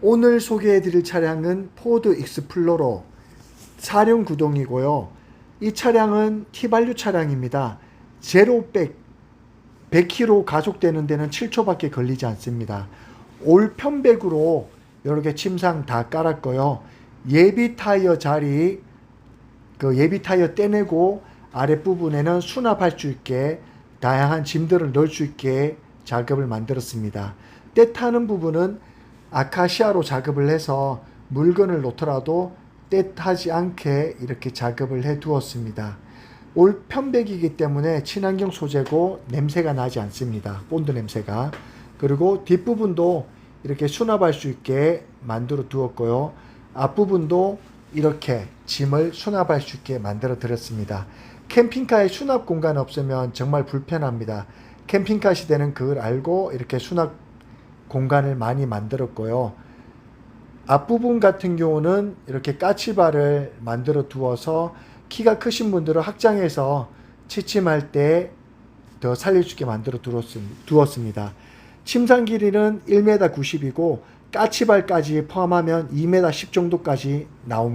오늘 소개해 드릴 차량은 포드 익스플로러 사륜 구동이고요. 이 차량은 T발류 차량입니다. 제로백 100km 가속되는 데는 7초밖에 걸리지 않습니다. 올 편백으로 이렇게 침상 다 깔았고요. 예비 타이어 자리 그 예비 타이어 떼내고 아랫부분에는 수납할 수 있게 다양한 짐들을 넣을 수 있게 작업을 만들었습니다. 때 타는 부분은 아카시아로 작업을 해서 물건을 놓더라도 때 타지 않게 이렇게 작업을 해 두었습니다. 올 편백이기 때문에 친환경 소재고 냄새가 나지 않습니다. 본드 냄새가. 그리고 뒷부분도 이렇게 수납할 수 있게 만들어 두었고요. 앞부분도 이렇게 짐을 수납할 수 있게 만들어 드렸습니다. 캠핑카에 수납 공간 없으면 정말 불편합니다. 캠핑카 시대는 그걸 알고 이렇게 수납 공간을 많이 만들었고요. 앞부분 같은 경우는 이렇게 까치발을 만들어 두어서 키가 크신 분들은 확장해서 취침할 때더 있게 만들어 두었습니다. 침상 길이는 1m 90이고 까치발까지 포함하면 2m 10 정도까지 나옵니다.